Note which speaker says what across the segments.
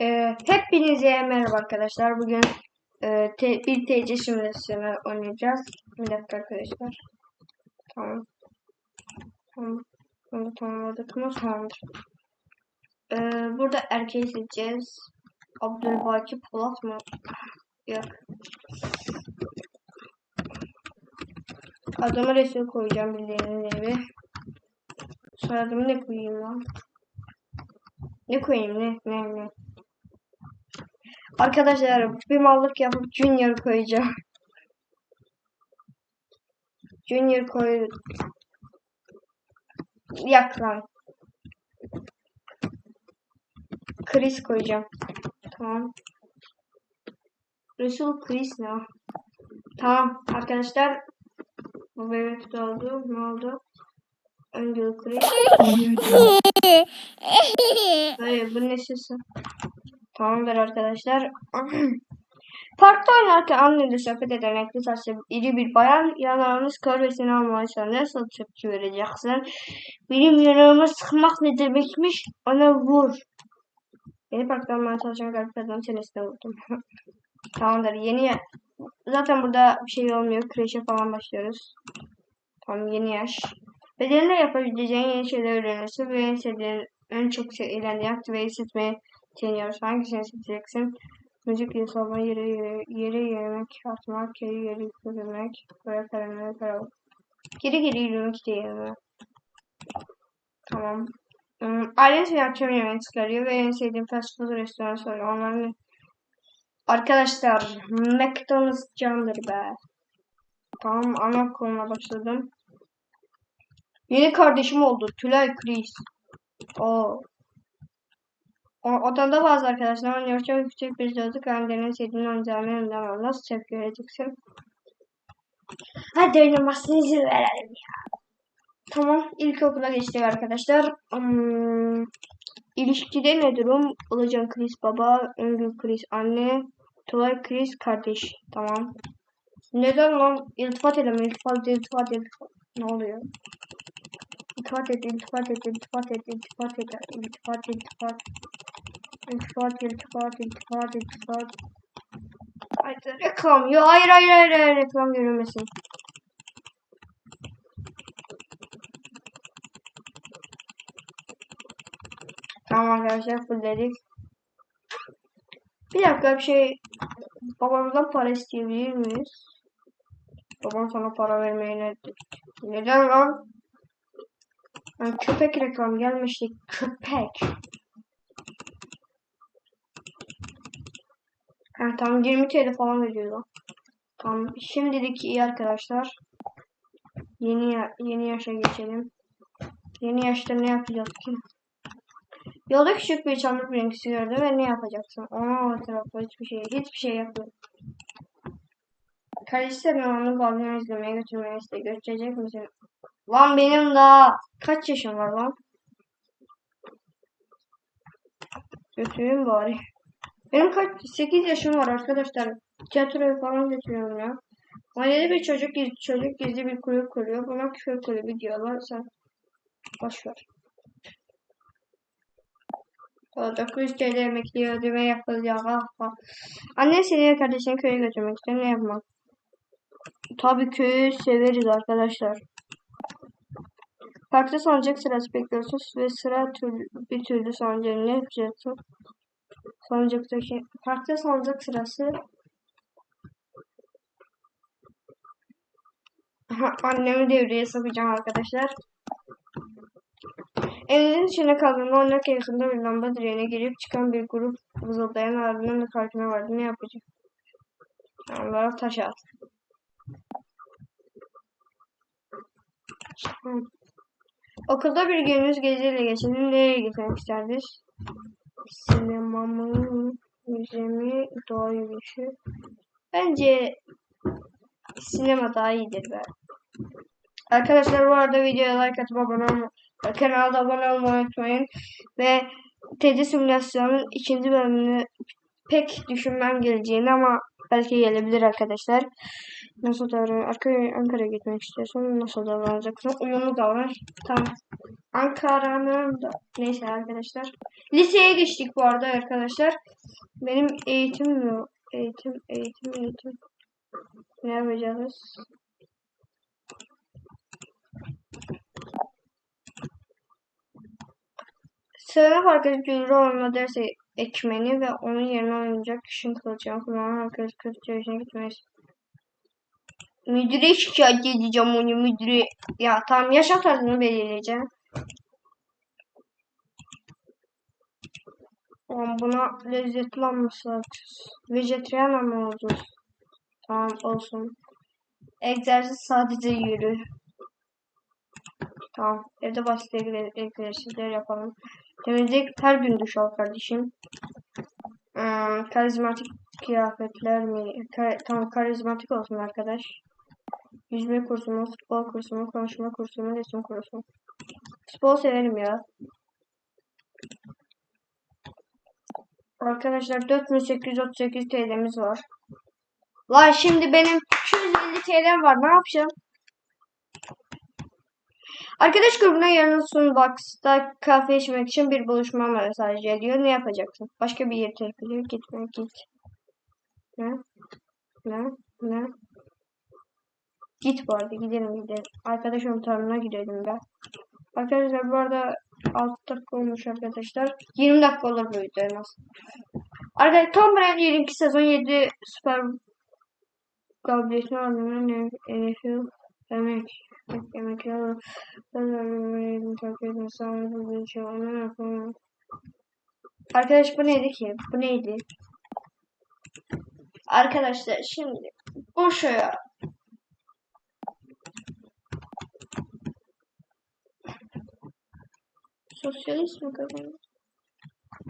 Speaker 1: Ee, hepinize merhaba arkadaşlar. Bugün e, te, bir TC simülasyonu oynayacağız. Bir dakika arkadaşlar. Tamam. Tamam. Bunu tamamladık mı? Tamamdır. Ee, burada erkeği seçeceğiz. Abdülbaki Polat mı? Yok. Adama resim koyacağım bildiğiniz gibi. Soyadımı ne koyayım lan? Ne koyayım ne ne ne? Arkadaşlar bir mallık yapıp Junior koyacağım. Junior koy. Yak lan. Chris koyacağım. Tamam. Resul Chris ne? Tamam arkadaşlar. Bu bebek oldu. Ne oldu? Önce Chris. Hayır bu ne sesi? Tamamdır arkadaşlar. Parkta oynarken anneyle sohbet eden renkli saçlı iri bir bayan yanağınız kör ve seni almaya nasıl tepki vereceksin? Benim yanağıma sıkmak ne demekmiş? Ona vur. Yeni parkta almaya çalışan garip kadının çenesine vurdum. Tamamdır. Yeni Zaten burada bir şey olmuyor. Kreşe falan başlıyoruz. Tamam yeni yaş. Bedenle yapabileceğin yeni şeyler öğrenirsin ve en sevdiğin, en çok eğlendiğin aktiveyi seçmeyi deniyoruz. Hangisini seçeceksin? Müzik yasalma, yere, yere, yere yemek, atmak, geri geri yürümek, böyle kalemleri karalık. Geri geri yürümek mi? Tamam. Hmm, Ailen seni akşam yemeğini çıkarıyor ve en sevdiğin fast food restoranı soruyor. Onların Arkadaşlar McDonald's candır be. Tamam ana konuna başladım. Yeni kardeşim oldu. Tülay Chris. O. O odanda bazı arkadaşlar oynuyor. Çok küçük bir çocuk annenin sevdiğini oynayacağını önünden al. Nasıl tepki vereceksin? Hadi oynamasını izin verelim ya. Tamam. İlkokula geçtik arkadaşlar. Hmm, ilişkide ne durum? Olacan Chris baba, Öngül Chris anne, Tolay Chris kardeş. Tamam. Neden lan? İltifat edemem. İltifat, iltifat, iltifat. Ne oluyor? İltifat et, iltifat et, iltifat et, iltifat et, iltifat, iltifat. İltifat, iltifat, iltifat, iltifat. Hayır, reklam. Yo, hayır, hayır, hayır, hayır, reklam görünmesin. Tamam arkadaşlar fullledik. Bir dakika bir şey babamızdan para isteyebilir miyiz? Babam sana para vermeye ne dedi? Neden lan? Yani köpek reklam gelmişti. Köpek. Ha, tamam 20 TL falan veriyor lan. Tamam şimdilik iyi arkadaşlar. Yeni ya- yeni yaşa geçelim. Yeni yaşta ne yapacağız ki? Yolda küçük bir çamlık birinkisi gördü ve ne yapacaksın? Ona o tarafa hiçbir şey, hiçbir şey yapmıyor. Kardeşlerim onu balkona izlemeye götürmeye iste. Götürecek misin? Lan benim daha kaç yaşım var lan? Götüreyim bari. Benim kaç 8 yaşım var arkadaşlar. Tiyatroya falan götürüyorum ya. Mahallede bir çocuk gizli, çocuk gizli bir kulüp kuruyor. Buna küfür kulübü diyorlar. Sen boş ver. 900 TL emekli ödeme yapılacak. Ah, ah. Anne seni ve kardeşini köye götürmek istiyor. Ne yapmak? Tabii köyü severiz arkadaşlar. Parkta sancak sırası bekliyorsunuz ve sıra türlü, bir türlü sancağı ne yapacaksın? Sancaktaki parkta sancak sırası Aha, annemi devreye sokacağım arkadaşlar. Evinizin içine kaldığında 10 dakika yakında bir lamba direğine girip çıkan bir grup vızıldayan ardından da farkına vardı. Ne yapacak? Onlara taş at. Okulda bir gününüz geziyle geçelim. Nereye gitmek isterdiniz? Sinema mı? Müze mi? Yürüyüşü. Bence sinema daha iyidir be. Arkadaşlar bu arada videoya like atıp abone olmayı, kanalda abone olmayı unutmayın. Ve TC simülasyonun ikinci bölümünü pek düşünmem geleceğini ama belki gelebilir arkadaşlar. Nasıl davran? Arkaya Ankara'ya gitmek istiyorsan nasıl davranacaksın? Uyumlu davran. Tamam. Ankara'nın da neyse arkadaşlar. Liseye geçtik bu arada arkadaşlar. Benim eğitim yok. Eğitim, eğitim, eğitim. Ne yapacağız? Sınıf arkadaşı olma derse ekmeni ve onun yerine oynayacak kişinin kılacağım. Kullanan arkadaş yaşına gitmez. Müdüre şikayet edeceğim onu müdüre. Ya tamam yaşam tarzını belirleyeceğim. Tamam buna lezzetli olması Vejetaryen mı oldu? Tamam olsun. Egzersiz sadece yürü. Tamam. Evde basit egzer- egzersizler yapalım. Temizlik her gün duş al kardeşim. Hmm, karizmatik kıyafetler mi? Ka- tamam karizmatik olsun arkadaş. Yüzme kursu mu? Futbol kursu mu? Konuşma kursu mu? Resim kursu mu? Futbol severim ya. Arkadaşlar 4838 TL'miz var. Lan şimdi benim 250 TL'm var. Ne yapacağım? Arkadaş grubuna yarın Sunbox'ta kahve içmek için bir buluşma mesajı ediyor. Ne yapacaksın? Başka bir yere terk ediyor. Gitme git. Ne? Ne? Ne? Git bu arada gidelim gidelim. Arkadaş ortamına gidelim ben. Arkadaşlar bu arada 6 dakika olmuş arkadaşlar. 20 dakika olur bu video en az. Arkadaşlar Tom Brady 22 sezon 7 Süper Galibiyetini aldığında NFL emek emekler Arkadaş bu neydi ki? Bu neydi? Arkadaşlar şimdi boşaya Sosyalist mi kazandı?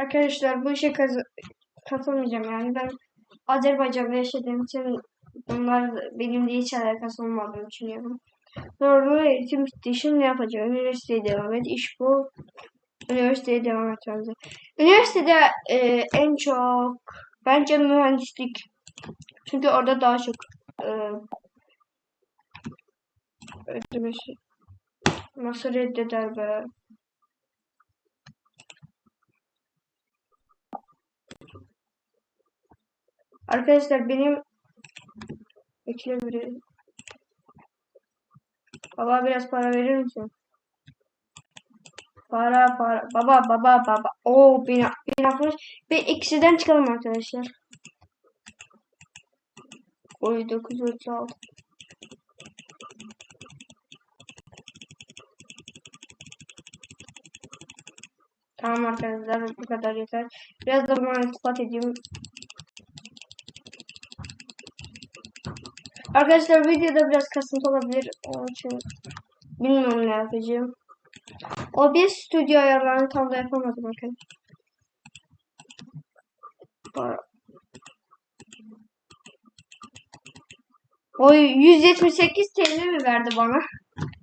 Speaker 1: Arkadaşlar bu işe kaz katılmayacağım yani ben Azerbaycan'da yaşadığım için bunlar benimle hiç alakası olmadığını düşünüyorum. Doğru eğitim bitti. Şimdi ne yapacağım? Üniversiteye devam et. İş bu. Üniversiteye devam edeceğim. Üniversitede e, en çok bence mühendislik. Çünkü orada daha çok e, nasıl reddeder be? Arkadaşlar benim Bekle bir Baba biraz para verir misin? Para para. Baba baba baba. Oo beni beni atmış. Bir ikisinden çıkalım arkadaşlar. Oy 936. Tamam arkadaşlar bu kadar yeter. Biraz da buna iltifat edeyim. Arkadaşlar videoda biraz kasıntı olabilir. Onun için bilmiyorum ne yapacağım. O bir stüdyo ayarlarını tam da yapamadım arkadaşlar. O 178 TL mi verdi bana?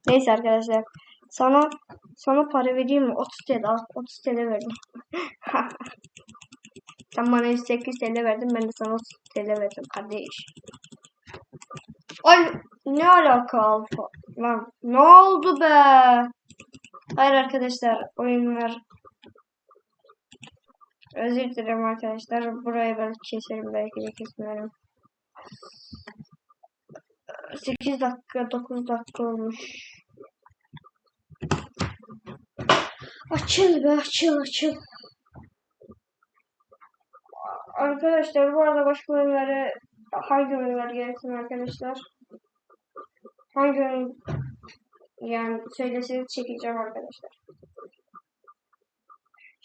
Speaker 1: Neyse arkadaşlar. Sana sana para vereyim mi? 30 TL al. 30 TL verdim. Sen bana 108 TL verdin. Ben de sana 30 TL verdim kardeş. Ay ne alaka alfa? Lan ne oldu be? Hayır arkadaşlar oyunlar Özür dilerim arkadaşlar. Burayı ben keserim belki de kesmiyorum. 8 dakika 9 dakika olmuş. Açıl be açıl açıl. Arkadaşlar bu arada başka oyunları hangi oyunlar gereksin arkadaşlar? Hangi oyun yani söyleseniz çekeceğim arkadaşlar.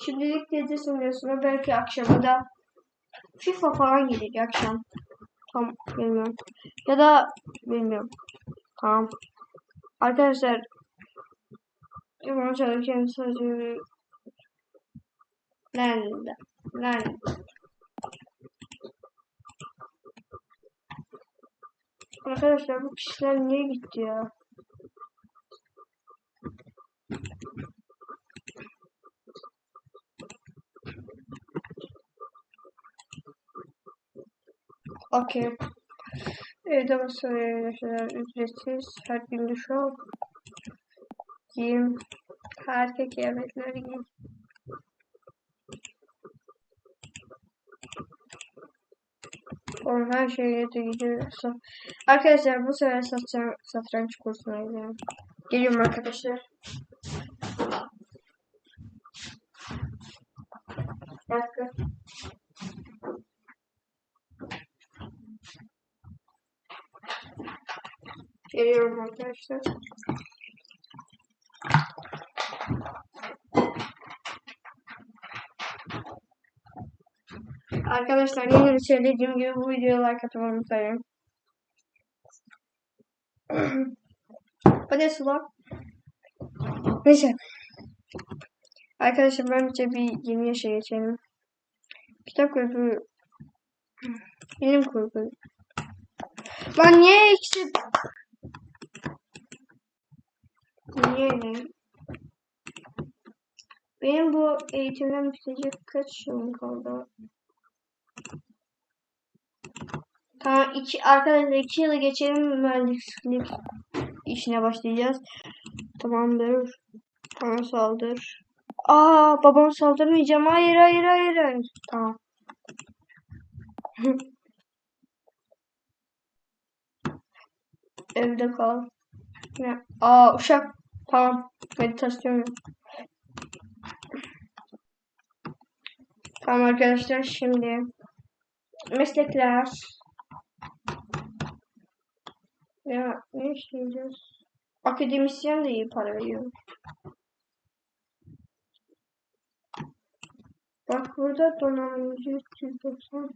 Speaker 1: Şimdilik gece sunuyorsunuz. Belki akşamı da FIFA falan gelecek akşam. Tam bilmiyorum. Ya da bilmiyorum. Tamam. Arkadaşlar Yapmaya çalışan sözü Lan Lan Arkadaşlar bu kişiler niye gitti ya? Okey. Evde masaya yaşayan ücretsiz her gün al. Giyim Erkek kıyafetleri giy. Oğlum her şeye de gidiyorsun. Arkadaşlar bu sefer satranç, satranç kursuna gidiyorum. Geliyorum arkadaşlar. Bir dakika. Geliyorum arkadaşlar. Arkadaşlar yine de söylediğim gibi bu videoya like atmayı unutmayın. Bu ne su lan? Neyse. Arkadaşlar bence bir yeni yaşa geçelim. Kitap kurgu. Bilim kurgu. Lan niye ikisi... Niye ne? Benim bu eğitimden bitecek kaç yılım kaldı? Tamam iki arkadaşlar iki yılı geçelim mühendislik işine başlayacağız. Tamamdır. Tamam saldır. Aa babam saldırmayacağım. Hayır hayır hayır hayır. Tamam. Evde kal. Ne? Aa uşak. Tamam. Meditasyon yap. Tamam arkadaşlar şimdi meslekler ya ne işleyeceğiz? Akademisyen de iyi para veriyor. Bak burada donanımcı 390.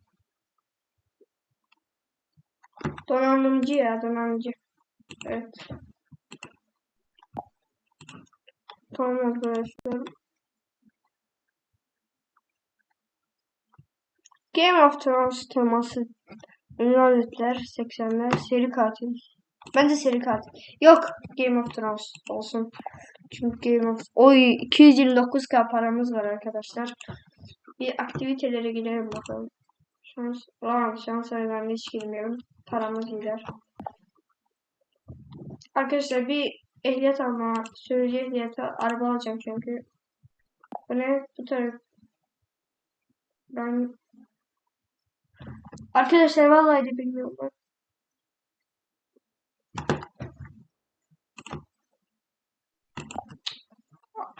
Speaker 1: Donanımcı ya donanımcı. Evet. Tamam arkadaşlar. Game of Thrones teması ünlü aletler 80'ler seri katil. Bence seri katil. Yok Game of Thrones olsun. Çünkü Game of Oy 229k paramız var arkadaşlar. Bir aktivitelere gidelim bakalım. Şans, Aa, şans ben hiç girmiyorum. Paramız gider. Arkadaşlar bir ehliyet alma, sürücü ehliyeti araba alacağım çünkü. Bu ne? Bu taraf. Ben Arkadaşlar vallahi de bilmiyorum.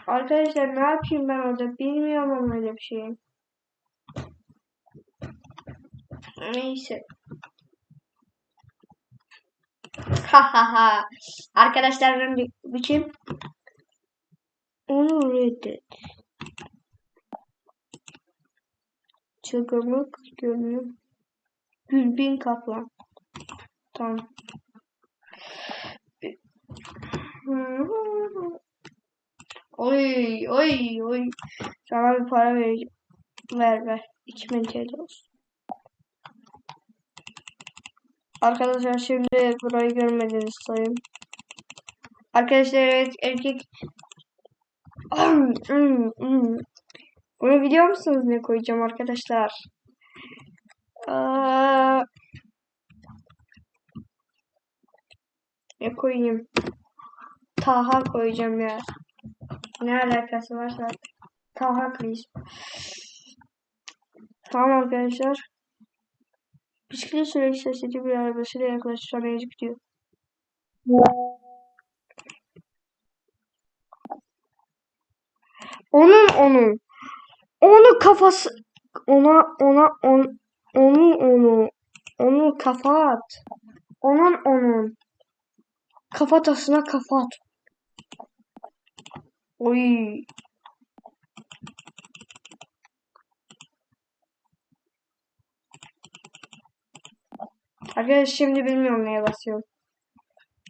Speaker 1: Arkadaşlar ne yapayım ben orada bilmiyorum ama öyle bir şey. Neyse. Ha ha ha. Arkadaşlar ben biçim onu reddet. Çılgınlık görünüm. Gülbin Kaplan. Tamam. Oy oy oy. Sana bir para vereceğim. Ver ver. 2000 TL olsun. Arkadaşlar şimdi burayı görmediniz sayın. Arkadaşlar evet erkek Bunu biliyor musunuz ne koyacağım arkadaşlar? Aa, ne koyayım? Taha koyacağım ya. Ne alakası var zaten? Taha please. Tamam arkadaşlar. Bisiklet sürekli sesli bir arabasıyla yaklaşık sonra yazıp gidiyor. Onun onun. Onu kafası ona ona on onu onu onu kafa at. Onun onun kafatasına kafa at. Oy. Arkadaşlar şimdi bilmiyorum neye basıyorum.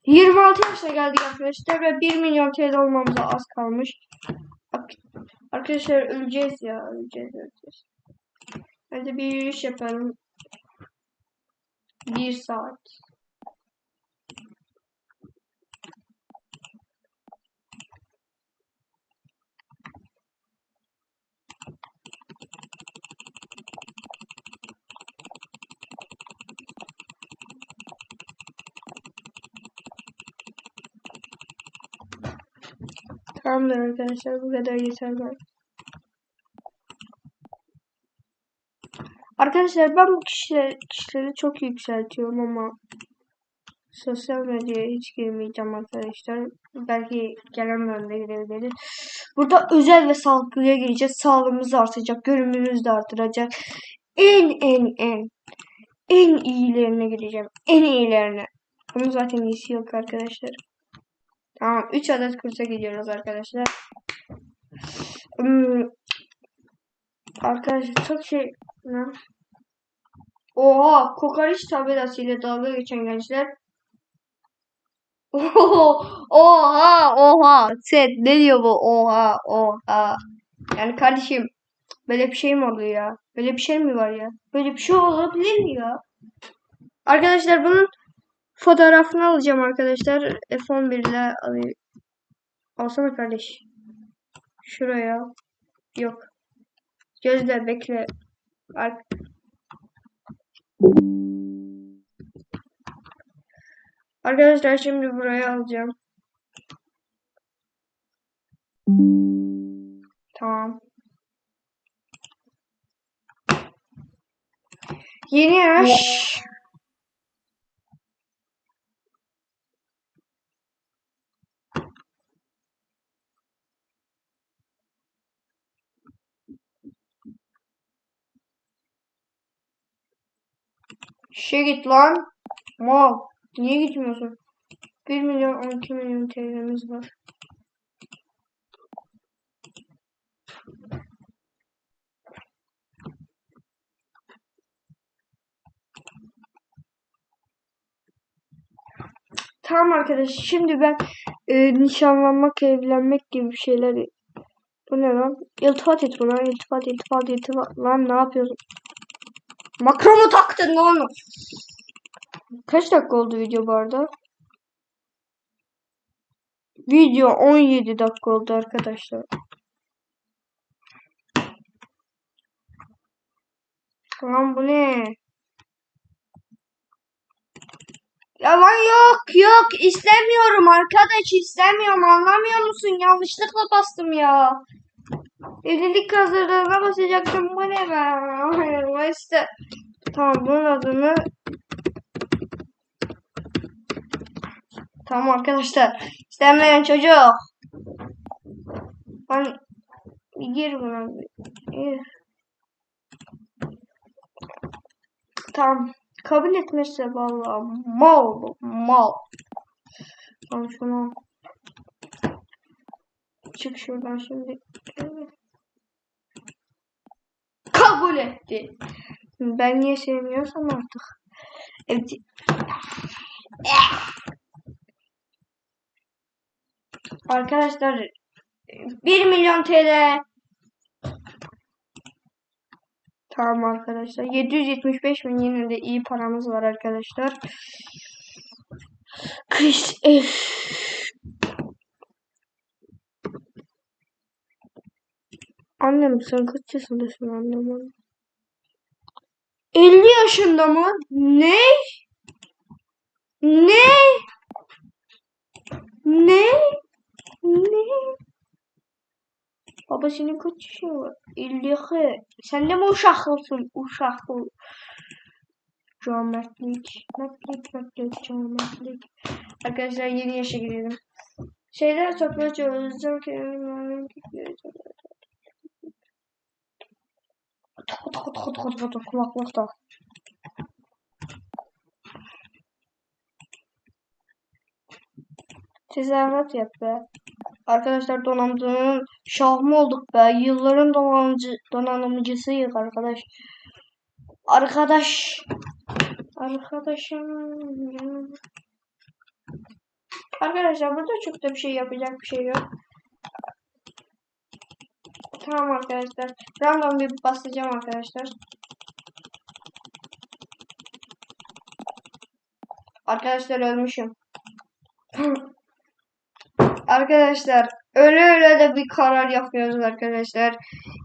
Speaker 1: 26 yaşına geldik arkadaşlar ve 1 milyon TL olmamıza az kalmış. Arkadaşlar öleceğiz ya öleceğiz öleceğiz. Hadi bir yürüyüş yapalım. Bir saat. Tamamdır arkadaşlar bu kadar yeter ben. Arkadaşlar ben bu kişileri, kişileri çok yükseltiyorum ama sosyal medyaya hiç girmeyeceğim arkadaşlar. Belki gelen bölümde girebiliriz. Burada özel ve sağlıklıya gireceğiz. Sağlığımız artacak, görünümümüz de artıracak. En en en en iyilerine gireceğim. En iyilerine. Bunun zaten iyisi yok arkadaşlar. Tamam 3 adet kursa gidiyoruz arkadaşlar. Hmm. Arkadaşlar çok şey ne? Oha kokoreç tabelasıyla dalga geçen gençler. Oha oha sen ne diyor bu oha oha. Yani kardeşim böyle bir şey mi oluyor ya? Böyle bir şey mi var ya? Böyle bir şey olabilir mi ya? Arkadaşlar bunun fotoğrafını alacağım arkadaşlar. F11 ile alayım. Alsana kardeş. Şuraya. Yok. Gözle bekle. Bak. Arkadaşlar şimdi buraya alacağım. Tamam. Yeni yaş. Şey git lan. Mal. Niye gitmiyorsun? 1 milyon 12 milyon TL'miz var. Tamam arkadaş. Şimdi ben e, nişanlanmak, evlenmek gibi şeyler bu ne lan? İltifat et buna. İltifat, iltifat, iltifat. Lan ne yapıyorsun? Makro mu taktın lan? Kaç dakika oldu video bu arada? Video 17 dakika oldu arkadaşlar. Lan bu ne? Ya lan yok yok istemiyorum arkadaş istemiyorum anlamıyor musun? Yanlışlıkla bastım ya. Evlilik hazırlığına basacaktım bu ne be? İşte tamam bunun adını Tamam arkadaşlar. İstenmeyen çocuk. Ben gir buna. Gir. Tamam. Kabul etmezse vallahi mal bu, mal. Tamam şunu çık şuradan şimdi. Kabul etti. Ben niye sevmiyorsam artık. Evet. Arkadaşlar 1 milyon TL. Tamam arkadaşlar. 775 bin yine de iyi paramız var arkadaşlar. Kış Annem sen kaç yaşındasın annem? 50 yaşında mı? Ne? Ne? Ne? Ne? Baba senin kaç yaşın var? 52. Sen de mi uşaklısın? Uşaklı. Cömertlik. Mertlik, mertlik, cömertlik. Arkadaşlar yeni yaşa girelim. Şeyler topla çözeceğim ki Tıkı tıkı tıkı tıkı tıkı kulaklıkta. Tezahürat yap be. Arkadaşlar donanımcının şah mı olduk be? Yılların donanımcı, donanımcısıyız arkadaş. Arkadaş. Arkadaşım. Arkadaşlar burada çok da bir şey yapacak bir şey yok. Tamam arkadaşlar. Random bir basacağım arkadaşlar. Arkadaşlar ölmüşüm. Arkadaşlar öyle öyle de bir karar yapıyoruz arkadaşlar.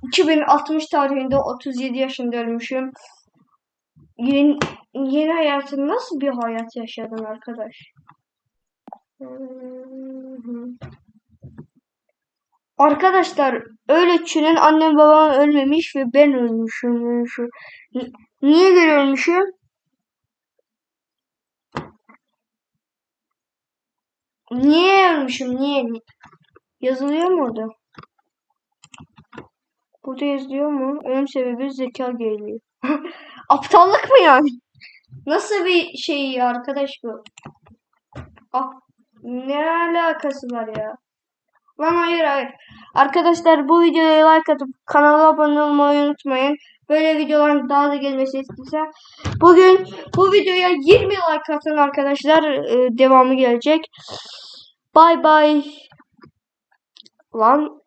Speaker 1: 2060 tarihinde 37 yaşında ölmüşüm. Yeni, yeni hayatın nasıl bir hayat yaşadın arkadaş? Arkadaşlar öyle düşünün annem babam ölmemiş ve ben ölmüşüm. ölmüşüm. Ni- Niye ben ölmüşüm? Niye ölmüşüm? Niye? Yazılıyor mu orada? Burada yazıyor mu? Ölüm sebebi zeka geriliği. Aptallık mı yani? Nasıl bir şey arkadaş bu? Ah, ne alakası var ya? Lan hayır hayır. Arkadaşlar bu videoya like atıp kanala abone olmayı unutmayın. Böyle videoların daha da gelmesi istiyorsa. Bugün bu videoya 20 like atın arkadaşlar. Ee, devamı gelecek. Bay bay. Lan